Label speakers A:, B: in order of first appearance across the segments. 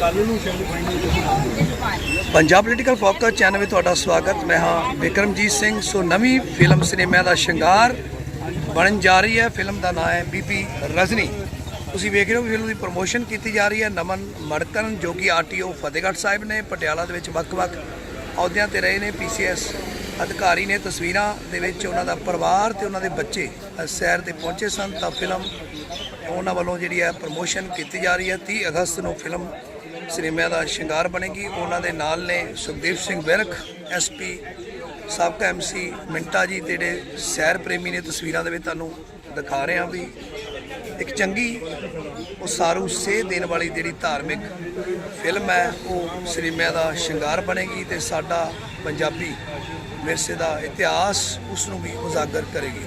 A: ਕੱਲ ਨੂੰ ਸ਼ਾਇਦ final
B: Punjab political focus channel ਵਿੱਚ ਤੁਹਾਡਾ ਸਵਾਗਤ। ਮੈਂ ਹਾਂ ਵਿਕਰਮਜੀਤ ਸਿੰਘ। ਸੋ ਨਵੀਂ ਫਿਲਮ ਸਿਨੇਮਾ ਦਾ ਸ਼ਿੰਗਾਰ ਬਣਨ ਜਾ ਰਹੀ ਹੈ। ਫਿਲਮ ਦਾ ਨਾਮ ਹੈ ਬੀਬੀ ਰਜਨੀ। ਤੁਸੀਂ ਵੇਖ ਰਹੇ ਹੋ ਕਿ ਫਿਲਮ ਦੀ ਪ੍ਰੋਮੋਸ਼ਨ ਕੀਤੀ ਜਾ ਰਹੀ ਹੈ। ਨਮਨ ਮੜਕਨ ਜੋ ਕਿ ਆਰਟੀਓ ਫਤਿਹਗੜ੍ਹ ਸਾਹਿਬ ਨੇ ਪਟਿਆਲਾ ਦੇ ਵਿੱਚ ਵੱਖ-ਵੱਖ ਅਹੁਦਿਆਂ ਤੇ ਰਹੇ ਨੇ। ਪੀਸੀਐਸ ਅਧਿਕਾਰੀ ਨੇ ਤਸਵੀਰਾਂ ਦੇ ਵਿੱਚ ਉਹਨਾਂ ਦਾ ਪਰਿਵਾਰ ਤੇ ਉਹਨਾਂ ਦੇ ਬੱਚੇ ਸੈਰ ਤੇ ਪਹੁੰਚੇ ਸਨ। ਤਾਂ ਫਿਲਮ ਉਹਨਾਂ ਵੱਲੋਂ ਜਿਹੜੀ ਹੈ ਪ੍ਰੋਮੋਸ਼ਨ ਕੀਤੀ ਜਾ ਰਹੀ ਹੈ। 30 ਅਗਸਤ ਨੂੰ ਫਿਲਮ ਸਿਨੇਮਾ ਦਾ ਸ਼ਿੰਗਾਰ ਬਣੇਗੀ। ਉਹਨਾਂ ਦੇ ਨਾਲ ਨੇ ਸੁਖਦੇਵ ਸਿੰਘ ਵਿਰਕ ਐਸਪੀ ਸਾਬਕਾ ਐਮਸੀ ਮਿੰਟਾ ਜੀ, ਤੇ ਜਿਹੜੇ ਸੈਰ ਪ੍ਰੇਮੀ ਨੇ ਤਸਵੀਰਾਂ ਦੇ ਵਿੱਚ ਤੁਹਾਨੂੰ ਦਿਖਾ ਰਹੇ ਹਾਂ ਵੀ ਇੱਕ ਚੰਗੀ ਉਹ ਸਾਰੂ ਸੇਧ ਦੇਣ ਵਾਲੀ ਜਿਹੜੀ ਧਾਰਮਿਕ ਫਿਲਮ ਹੈ, ਉਹ ਸਿਨੇਮਾ ਦਾ ਸ਼ਿੰਗਾਰ ਬਣੇਗੀ ਤੇ ਸਾਡਾ ਪੰਜਾਬੀ ਵਿਰਸੇ ਦਾ ਇਤਿਹਾਸ ਉਸ ਨੂੰ ਵੀ ਉਜਾਗਰ ਕਰੇਗੀ।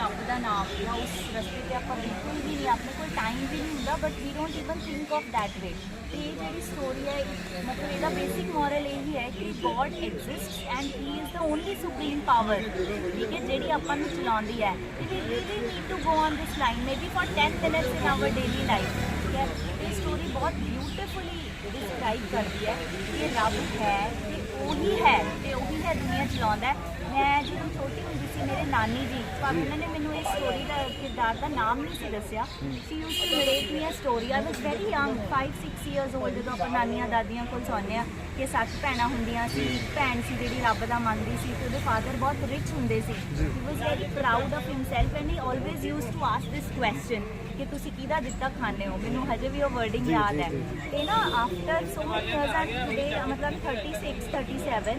C: ਅਸੀਂ ਰੱਬ ਦਾ ਨਾਮ ਲਿਆ ਉਸ ਰਸਤੇ ਤੇ ਆਪਾਂ ਬਿਲਕੁਲ ਵੀ ਨਹੀਂ ਆਪਣੇ ਕੋਲ ਟਾਈਮ ਵੀ ਨਹੀਂ ਹੁੰਦਾ but we don't even think of that way ਤੇ ਇਹ ਜਿਹੜੀ ਸਟੋਰੀ ਹੈ ਇਹ- ਮਤਲਬ ਇਹਦਾ ਬੇਸਿਕ ਮੋਰਲ ਇਹ ਹੀ ਹੈ ਕਿ God exists and he is the only supreme power ਠੀਕ ਹੈ ਜਿਹੜੀ ਆਪਾਂ ਨੂੰ ਚਲਾਉਂਦੀ ਹੈ we really need to go on this line maybe for 10 minutes in our daily life ਠੀਕ ਹੈ ਇਹ ਸਟੋਰੀ ਬਹੁਤ ਬਿਊਟੀਫੁਲੀ ਡਿਸਕ੍ਰਾਈਬ ਕਰਦੀ ਹੈ ਕਿ ਰੱਬ ਹੈ ਤੇ ਉਹੀ ਹੈ ਤੇ ਉਹੀ ਹੈ ਦੁਨੀਆ ਨਾਨੀ ਜੀ ਪਰ ਉਹਨਾਂ ਨੇ ਮੈਨੂੰ ਇਸ ਸਟੋਰੀ ਦਾ ਕਿਰਦਾਰ ਦਾ ਨਾਮ ਨਹੀਂ ਸੀ ਦੱਸਿਆ। She use to narrate me a story I was very young 5 6 years old ਜਦੋਂ ਆਪਾਂ ਨਾਨੀਆਂ ਦਾਦੀਆਂ ਕੋਲ ਸੌਂਦੇ ਆ ਕਿ ਸੱਤ ਭੈਣਾਂ ਹੁੰਦੀਆਂ ਸੀ ਭੈਣ ਸੀ ਜਿਹੜੀ ਰੱਬ ਦਾ ਮੰਨਦੀ ਸੀ ਤੇ ਉਹਦੇ ਫਾਦਰ ਬਹੁਤ ਰਿਚ ਹੁੰਦੇ ਸੀ। He was very proud of himself and he always used to ask this question ਕਿ ਤੁਸੀਂ ਕਿਹਦਾ ਦਿੱਤਾ ਖਾਂਦੇ ਹੋ? ਮੈਨੂੰ ਹਜੇ ਵੀ ਉਹ ਵਰਡਿੰਗ ਯਾਦ ਹੈ। ਤੇ ਨਾ ਆਫਟਰ ਸੋ ਮਚ ਟੁਡੇ ਮਤਲਬ 36 37